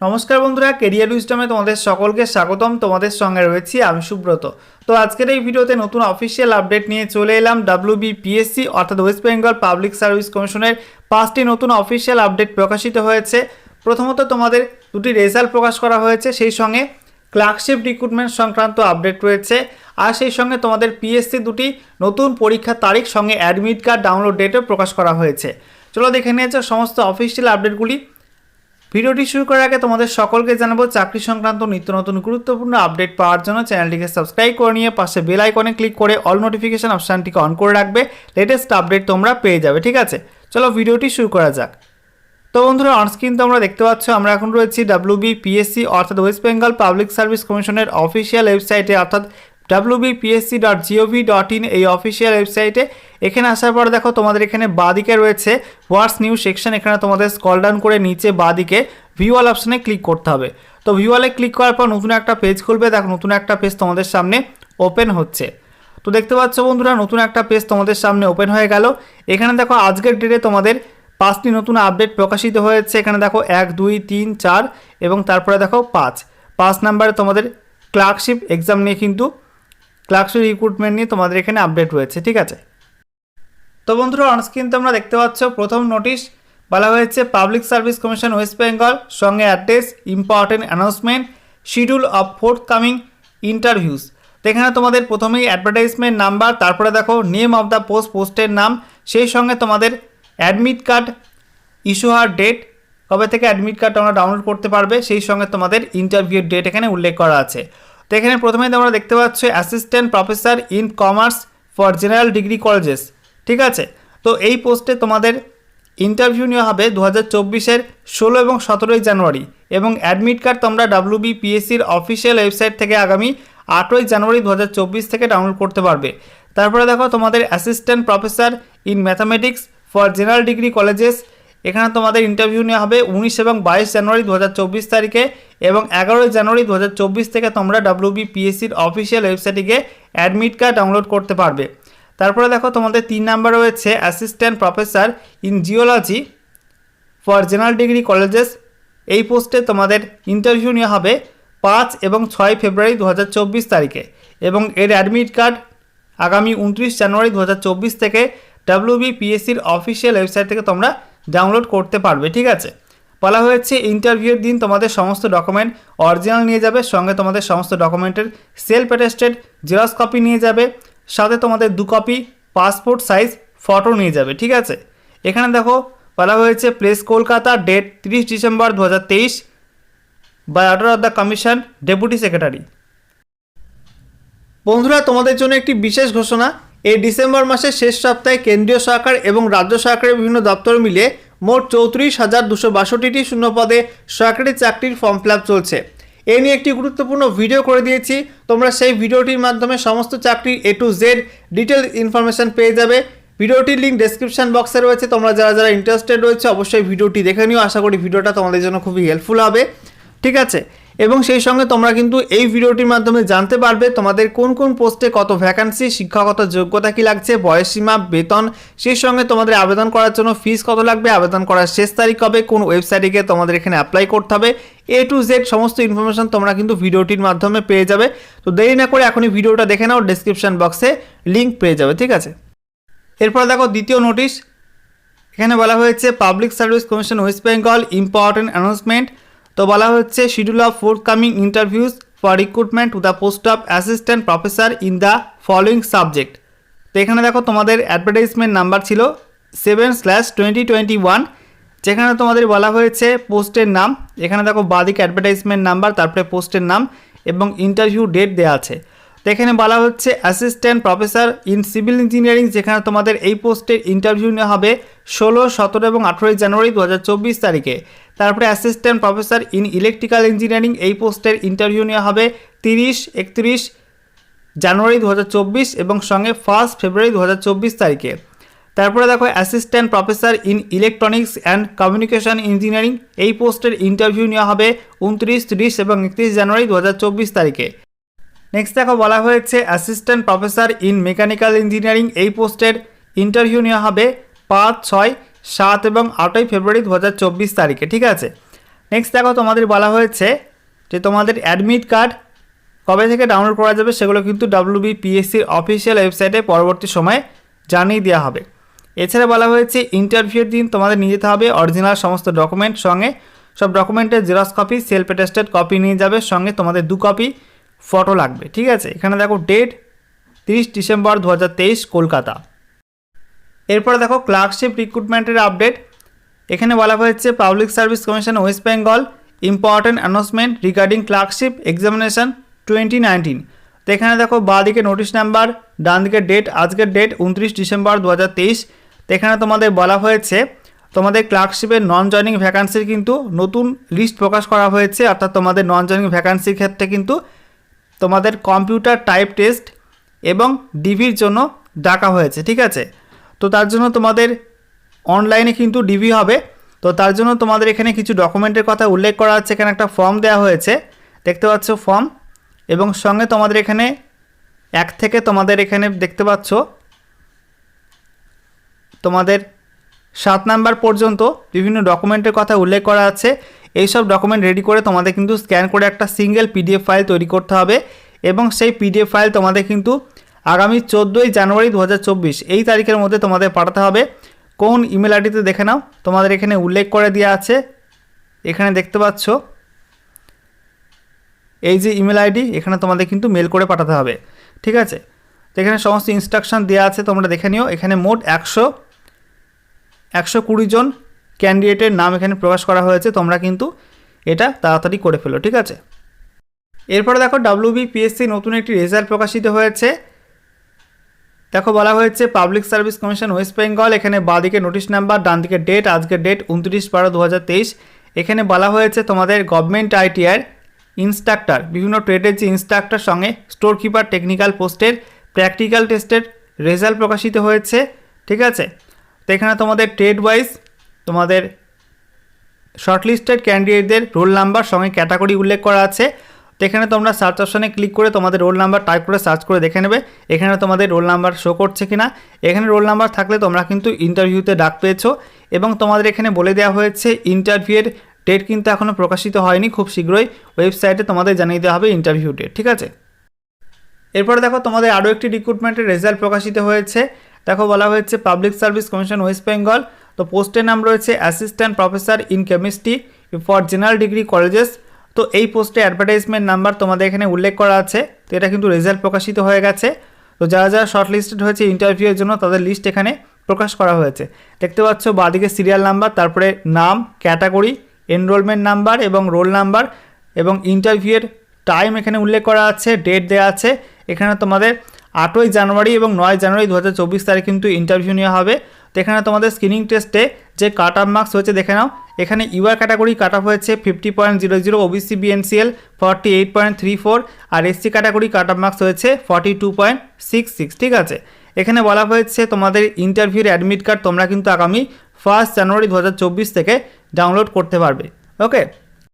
নমস্কার বন্ধুরা কেরিয়ার উইস্টমে তোমাদের সকলকে স্বাগতম। তোমাদের সঙ্গে রয়েছি আমি সুব্রত। তো আজকের এই ভিডিওতে নতুন অফিসিয়াল আপডেট নিয়ে চলে এলাম ডাব্লিউবিপিএসসি অর্থাৎ ওয়েস্ট বেঙ্গল পাবলিক সার্ভিস কমিশনের পাঁচটি নতুন অফিসিয়াল আপডেট প্রকাশিত হয়েছে। প্রথমত তোমাদের দুটি রেজাল্ট প্রকাশ করা হয়েছে, সেই সঙ্গে ক্লার্কশিপ রিক্রুটমেন্ট সংক্রান্ত আপডেট রয়েছে, আর সেই সঙ্গে তোমাদের পিএসসি দুটি নতুন পরীক্ষার তারিখ, সঙ্গে অ্যাডমিট কার্ড ডাউনলোড ডেটও প্রকাশ করা হয়েছে। চলো দেখে নিয়েছে সমস্ত অফিসিয়াল আপডেটগুলি ভিডিওটি শুরু করার আগে তোমাদের সকলকে জানাব, চাকরি সংক্রান্ত নিত্য নতুন গুরুত্বপূর্ণ আপডেট পাওয়ার জন্য চ্যানেলটিকে সাবস্ক্রাইব করে নিয়ে পাশে বেল আইকনে ক্লিক করে অল নোটিফিকেশন অপশানটিকে অন করে রাখবে। লেটেস্ট আপডেট তোমরা পেয়ে যাবে, ঠিক আছে? চলো ভিডিওটি শুরু করা যাক। তো বন্ধুরা অনস্ক্রিন তোমরা দেখতে পাচ্ছ, আমরা এখন রয়েছি ডাব্লিউবি পিএসসি অর্থাৎ ওয়েস্ট বেঙ্গল পাবলিক সার্ভিস কমিশনের অফিসিয়াল ওয়েবসাইটে অর্থাৎ WBPSC dot gov dot in এই অফিসিয়াল ওয়েবসাইটে এখানে আসার পর দেখো তোমাদের এখানে বাদিকে রয়েছে হোয়াটস নিউ সেকশন এখানে তোমাদের স্কল ডাউন করে নিচে বাদিকে ভিওয়াল অপশানে ক্লিক করতে হবে। তো ভিওয়ালে ক্লিক করার পর নতুন একটা পেজ খুলবে। দেখো নতুন একটা পেজ তোমাদের সামনে ওপেন হচ্ছে। তো দেখতে পাচ্ছ বন্ধুরা, নতুন একটা পেজ তোমাদের সামনে ওপেন হয়ে গেল। এখানে দেখো আজকের ডেটে তোমাদের পাঁচটি নতুন আপডেট প্রকাশিত হয়েছে। এখানে দেখো এক, দুই, তিন, চার এবং তারপরে দেখো পাঁচ। পাঁচ নাম্বারে তোমাদের ক্লার্কশিপ এক্সাম নিয়ে কিন্তু ক্লার্কশিপ রিক্রুটমেন্ট নিয়ে তোমাদের এখানে আপডেট রয়েছে, ঠিক আছে? তো বন্ধুরা অনস্ক্রিন তোমরা দেখতে পাচ্ছ, প্রথম নোটিশ বলা হয়েছে Public Service Commission West Bengal সঙ্গে address important announcement schedule of forthcoming interviews এখানে তোমাদের প্রথমেই অ্যাডভার্টাইজমেন্ট নাম্বার তারপরে দেখো নেম অফ দ্য পোস্ট পোস্টের নাম, সেই সঙ্গে তোমাদের অ্যাডমিট কার্ড ইস্যু হওয়ার ডেট কবে থেকে অ্যাডমিট কার্ড তোমরা ডাউনলোড করতে পারবে, সেই সঙ্গে তোমাদের ইন্টারভিউর ডেট এখানে উল্লেখ করা আছে। তো এখানে প্রথমে তোমরা দেখতে পাচ্ছ assistant professor in commerce for general degree colleges ঠিক আছে? তো এই পোস্টে তোমাদের ইন্টারভিউ নেওয়া হবে দু হাজার চব্বিশের ষোলো এবং সতেরোই জানুয়ারি এবং অ্যাডমিট কার্ড তোমরা ডাব্লিউবি পিএসসির অফিসিয়াল ওয়েবসাইট থেকে আগামী আটই জানুয়ারি দু হাজার চব্বিশ থেকে ডাউনলোড করতে পারবে। তারপরে দেখো তোমাদের assistant professor in mathematics for general degree colleges এখানে তোমাদের ইন্টারভিউ নেওয়া হবে উনিশ এবং বাইশ জানুয়ারি দু হাজার চব্বিশ তারিখে এবং এগারোই জানুয়ারি দু হাজার চব্বিশ থেকে তোমরা ডাব্লিউবি পিএসসির অফিসিয়াল ওয়েবসাইটে গিয়ে অ্যাডমিট কার্ড ডাউনলোড করতে পারবে। তারপরে দেখো তোমাদের তিন নাম্বার রয়েছে assistant professor in geology for general degree colleges এই পোস্টে তোমাদের ইন্টারভিউ নেওয়া হবে পাঁচ এবং ছয় ফেব্রুয়ারি দু হাজার চব্বিশ তারিখে এবং এর অ্যাডমিট কার্ড আগামী উনত্রিশ জানুয়ারি দু হাজার চব্বিশ থেকে ডাব্লিউবি পিএসসির অফিসিয়াল ওয়েবসাইট থেকে তোমরা ডাউনলোড করতে পারবে, ঠিক আছে? বলা হয়েছে ইন্টারভিউর দিন তোমাদের সমস্ত ডকুমেন্ট অরিজিনাল নিয়ে যাবে, সঙ্গে তোমাদের সমস্ত ডকুমেন্টের সেলফ অ্যাটেস্টেড জেরক্স কপি নিয়ে যাবে, সাথে তোমাদের দু কপি পাসপোর্ট সাইজ ফটো নিয়ে যাবে, ঠিক আছে? এখানে দেখো, বলা হয়েছে প্লেস কলকাতা ডেট তিরিশ ডিসেম্বর দু হাজার তেইশ by order of the commission deputy secretary বন্ধুরা, তোমাদের জন্য একটি বিশেষ ঘোষণা। এই ডিসেম্বর মাসের শেষ সপ্তাহে কেন্দ্রীয় সরকার এবং রাজ্য সরকারের বিভিন্ন দপ্তর মিলে মোট চৌত্রিশ হাজার দুশো বাষট্টিটি শূন্যপদে সরকারি চাকরির ফর্ম ফিল চলছে। এ নিয়ে একটি গুরুত্বপূর্ণ ভিডিও করে দিয়েছি। তোমরা সেই ভিডিওটির মাধ্যমে সমস্ত চাকরির A to Z detail information পেয়ে যাবে। ভিডিওটির লিঙ্ক ডেসক্রিপশন বক্সে রয়েছে। তোমরা যারা যারা ইন্টারেস্টেড রয়েছে, অবশ্যই ভিডিওটি দেখে নিও। আশা করি ভিডিওটা তোমাদের জন্য খুবই হেল্পফুল হবে। ঠিক আছে? এবং সেই সঙ্গে তোমরা কিন্তু এই ভিডিওটির মাধ্যমে জানতে পারবে তোমাদের কোন কোন পোস্টে কত ভ্যাকান্সি শিক্ষাগত যোগ্যতা কি লাগছে বয়সসীমা বেতন, সেই সঙ্গে তোমাদের আবেদন করার জন্য ফিস কত লাগবে, আবেদন করার শেষ তারিখ কবে, কোন ওয়েবসাইটে গিয়ে তোমাদের এখানে অ্যাপ্লাই করতে হবে এ টু জেড সমস্ত ইনফরমেশন তোমরা কিন্তু ভিডিওটির মাধ্যমে পেয়ে যাবে। তো দেরি না করে এখনই ভিডিওটা দেখে নাও ডেসক্রিপশন বক্সে লিঙ্ক পেয়ে যাবে, ঠিক আছে? এরপর দেখো দ্বিতীয় নোটিশ এখানে বলা হয়েছে Public Service Commission West Bengal important announcement তো বলা হচ্ছে schedule of forthcoming interviews for recruitment to the post of assistant professor in the following subject তো এখানে দেখো তোমাদের অ্যাডভার্টাইজমেন্ট নাম্বার ছিল seven slash twenty twenty one যেখানে তোমাদের বলা হয়েছে পোস্টের নাম, এখানে দেখো বাদিক অ্যাডভার্টাইজমেন্ট নাম্বার তারপরে পোস্টের নাম এবং ইন্টারভিউ ডেট দেওয়া আছে। তো এখানে বলা হচ্ছে assistant professor in civil engineering যেখানে তোমাদের এই পোস্টের ইন্টারভিউ নেওয়া হবে ষোলো, সতেরো এবং আঠেরোই জানুয়ারি দু হাজার চব্বিশ তারিখে। তারপরে assistant professor in electrical engineering এই পোস্টের ইন্টারভিউ নেওয়া হবে তিরিশ, একত্রিশ জানুয়ারি দু হাজার চব্বিশ এবং সঙ্গে ফার্স্ট ফেব্রুয়ারি দু হাজার চব্বিশ তারিখে। তারপরে দেখো assistant professor in electronics and communication engineering এই পোস্টের ইন্টারভিউ নেওয়া হবে উনত্রিশ, তিরিশ এবং একত্রিশ জানুয়ারি দু হাজার চব্বিশ তারিখে। নেক্সট দেখো বলা হয়েছে assistant professor in mechanical engineering এই পোস্টের ইন্টারভিউ নেওয়া হবে পাঁচ, ছয় সাত এবং আটই ফেব্রুয়ারি দু হাজার চব্বিশ তারিখে, ঠিক আছে? নেক্সট দেখো, তোমাদের বলা হয়েছে যে তোমাদের অ্যাডমিট কার্ড কবে থেকে ডাউনলোড করা যাবে সেগুলো কিন্তু ডাব্লিউবিপিএসসির অফিসিয়াল ওয়েবসাইটে পরবর্তী সময়ে জানিয়ে দেওয়া হবে। এছাড়া বলা হয়েছে ইন্টারভিউর দিন তোমাদের নিয়ে যেতে হবে অরিজিনাল সমস্ত ডকুমেন্ট সঙ্গে। সব ডকুমেন্টের xerox copy self attested copy নিয়ে যাবে, সঙ্গে তোমাদের দু কপি ফটো লাগবে, ঠিক আছে? এখানে দেখো ডেট তিরিশ ডিসেম্বর দু হাজার তেইশ, কলকাতা। এরপরে দেখো ক্লার্কশিপ রিক্রুটমেন্টের আপডেট এখানে বলা হয়েছে public service commission West Bengal important announcement regarding clerkship examination twenty nineteen তো এখানে দেখো বাঁ দিকে নোটিশ নাম্বার ডান দিকে ডেট আজকের ডেট উনত্রিশ ডিসেম্বর দু হাজার তেইশ। তো এখানে তোমাদের বলা হয়েছে, তোমাদের ক্লার্কশিপের নন জয়নিং ভ্যাকান্সির কিন্তু নতুন লিস্ট প্রকাশ করা হয়েছে, অর্থাৎ তোমাদের নন জয়নিং ভ্যাকান্সির ক্ষেত্রে কিন্তু তোমাদের কম্পিউটার টাইপ টেস্ট এবং ডিভির জন্য ডাকা হয়েছে, ঠিক আছে? তো তার জন্য তোমাদের অনলাইনে কিন্তু ডিভি হবে। তো তার জন্য তোমাদের এখানে কিছু ডকুমেন্টের কথা উল্লেখ করা আছে। এখানে একটা ফর্ম দেওয়া হয়েছে। দেখতে পাচ্ছ ফর্ম এবং সঙ্গে তোমাদের এখানে এক থেকে তোমাদের এখানে দেখতে পাচ্ছ তোমাদের সাত নাম্বার পর্যন্ত বিভিন্ন ডকুমেন্টের কথা উল্লেখ করা আছে। এইসব ডকুমেন্ট রেডি করে তোমাদের কিন্তু স্ক্যান করে একটা সিঙ্গেল পিডিএফ ফাইল তৈরি করতে হবে। এবং সেই পিডিএফ ফাইল তোমাদের কিন্তু আগামী চোদ্দোই জানুয়ারি দু হাজার চব্বিশ, এই তারিখের মধ্যে তোমাদের পাঠাতে হবে। কোন ইমেল আইডিতে দেখে নাও। তোমাদের এখানে উল্লেখ করে দেওয়া আছে। এখানে দেখতে পাচ্ছ, এই যে ইমেল আইডি, এখানে তোমাদের কিন্তু মেল করে পাঠাতে হবে। ঠিক আছে? তো এখানে সমস্ত ইনস্ট্রাকশান দেওয়া আছে, তোমরা দেখে নিও। এখানে মোট একশো একশো কুড়ি জন ক্যান্ডিডেটের নাম এখানে প্রকাশ করা হয়েছে। তোমরা কিন্তু এটা তাড়াতাড়ি করে ফেলো। ঠিক আছে? এরপরে দেখো ডাব্লিউবিপিএসসি নতুন একটি রেজাল্ট প্রকাশিত হয়েছে। দেখো, বলা হয়েছে public service commission West Bengal, এখানে বাঁদিকে নোটিশ নাম্বার ডান দিকে ডেট আজকের ডেট উনত্রিশ বারো দু এখানে বলা হয়েছে তোমাদের গভর্নমেন্ট আইটিআর ইনস্ট্রাক্টর, বিভিন্ন ট্রেডের যে ইনস্ট্রাক্টর সঙ্গে স্টোর কিপার টেকনিক্যাল পোস্টের প্র্যাকটিক্যাল টেস্টের রেজাল্ট প্রকাশিত হয়েছে, ঠিক আছে? তো এখানে তোমাদের ট্রেড ওয়াইজ তোমাদের শর্টলিস্টেড ক্যান্ডিডেটদের রোল নাম্বার সঙ্গে ক্যাটাগরি উল্লেখ করা আছে। তো এখানে তোমরা সার্চ অপশানে ক্লিক করে তোমাদের রোল নাম্বার টাইপ করে সার্চ করে দেখে নেবে। এখানে তোমাদের রোল নাম্বার শো করছে কি না এখানে রোল নাম্বার থাকলে তোমরা কিন্তু ইন্টারভিউতে ডাক পেয়েছ এবং তোমাদের এখানে বলে দেওয়া হয়েছে ইন্টারভিউয়ের ডেট কিন্তু এখনও প্রকাশিত হয়নি খুব শীঘ্রই। ওয়েবসাইটে তোমাদের জানিয়ে দেওয়া হবে ইন্টারভিউ ডেট ঠিক আছে? এরপরে দেখো তোমাদের আরও একটি রিক্রুটমেন্টের রেজাল্ট প্রকাশিত হয়েছে। দেখো বলা হয়েছে public service commission West Bengal তো পোস্টের নাম রয়েছে assistant professor in chemistry for general degree colleges তো এই পোস্টে অ্যাডভার্টাইজমেন্ট নাম্বার তোমাদের এখানে উল্লেখ করা আছে। তো এটা কিন্তু রেজাল্ট প্রকাশিত হয়ে গেছে। তো যারা যারা শর্ট লিস্টেড হয়েছে ইন্টারভিউয়ের জন্য তাদের লিস্ট এখানে প্রকাশ করা হয়েছে। দেখতে পাচ্ছ বাদিকে সিরিয়াল নাম্বার তারপরে নাম ক্যাটাগরি এনরোলমেন্ট নাম্বার এবং রোল নাম্বার এবং ইন্টারভিউয়ের টাইম এখানে উল্লেখ করা আছে ডেট দেওয়া আছে। এখানে তোমাদের আটই জানুয়ারি এবং নয় জানুয়ারি দু হাজার চব্বিশ তারিখ কিন্তু ইন্টারভিউ নেওয়া হবে। এখানে তোমাদের স্ক্রিনিং টেস্টে যে কাট অফ মার্কস হয়েছে, দেখে নাও। এখানে ইউআর ক্যাটাগরি কাট অফ হয়েছে fifty point zero zero OBC BNCL forty eight point three four আর SC category cut off marks হয়েছে forty two point six six ঠিক আছে? এখানে বলা হয়েছে তোমাদের ইন্টারভিউর অ্যাডমিট কার্ড তোমরা কিন্তু আগামী ফার্স্ট জানুয়ারি দু হাজার চব্বিশ থেকে ডাউনলোড করতে পারবে ওকে